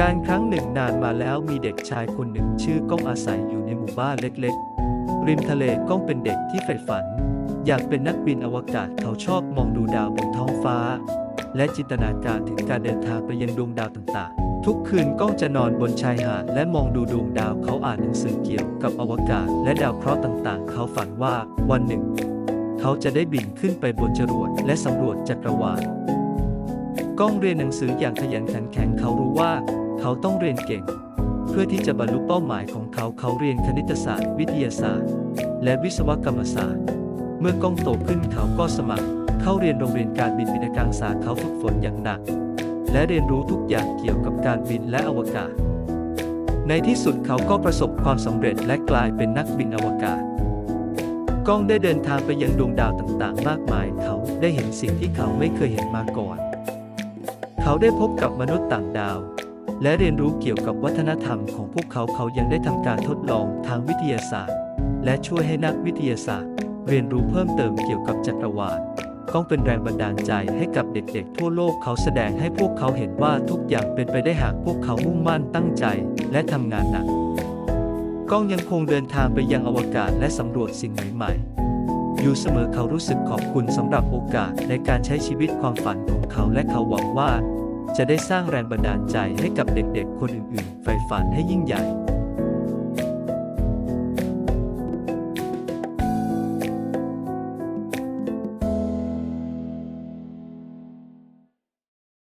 การครั้งหนึ่งนานมาแล้วมีเด็กชายคนหนึ่งชื่อก้องอาศัยอยู่ในหมู่บ้านเล็กๆ ริมทะเลก้องเป็นเด็กที่ใฝ่ฝัน อยากเป็นนักบินอวกาศเขาชอบมองดูดาวบนท้องฟ้า และจินตนาการถึงการเดินทางไปยังดวงดาวต่างๆ ทุกคืนก้องจะนอนบนชายหาดและมองดูดวงดาวเขาอ่านหนังสือเกี่ยวกับอวกาศ และดาวเคราะห์ต่างๆ เขาฝันว่าวันหนึ่ง เขาจะได้บินขึ้นไปบนจรวดและสำรวจจักรวาลก้องเรียนหนังสืออย่างขยันขันแข็งเขารู้ว่า เขาต้องเรียนเก่ง เพื่อที่จะบรรลุเป้าหมายของเขาเขาเรียนคณิตศาสตร์ วิทยาศาสตร์ และวิศวกรรมศาสตร์ เมื่อก้องโตขึ้นเขาก็สมัคร เข้าเรียนโรงเรียนการบินวิทยาการศาสตร์เขาฝึกฝนอย่างหนัก และเรียนรู้ทุกอย่างเกี่ยวกับการบินและอวกาศ ในที่สุดเขาก็ประสบความสำเร็จและกลายเป็นนักบินอวกาศก้องได้เดินทางไปยังดวงดาวต่างๆ มากมาย เขาได้เห็นสิ่งที่เขาไม่เคยเห็นมาก่อน เขาได้พบกับมนุษย์ต่างดาว และเรียนรู้เกี่ยวกับวัฒนธรรมของพวกเขาเขายังได้ทำการทดลองทางวิทยาศาสตร์ และช่วยให้นักวิทยาศาสตร์ เรียนรู้เพิ่มเติมเกี่ยวกับจักรวาลก้องเป็นแรงบันดาลใจให้กับเด็กๆ ทั่วโลกเขาแสดงให้พวกเขาเห็นว่าทุกอย่างเป็นไปได้หากพวกเขามุ่งมั่นตั้งใจและทำงานหนักก้องยังคงเดินทางไปยังอวกาศและสำรวจสิ่งใหม่ๆ อยู่เสมอเขารู้สึกขอบคุณสำหรับโอกาสในการใช้ชีวิตความฝันของเขาและเขาหวังว่า จะได้สร้างแรงบันดาลใจให้กับเด็กๆ คนอื่นๆใฝ่ฝันให้ยิ่งใหญ่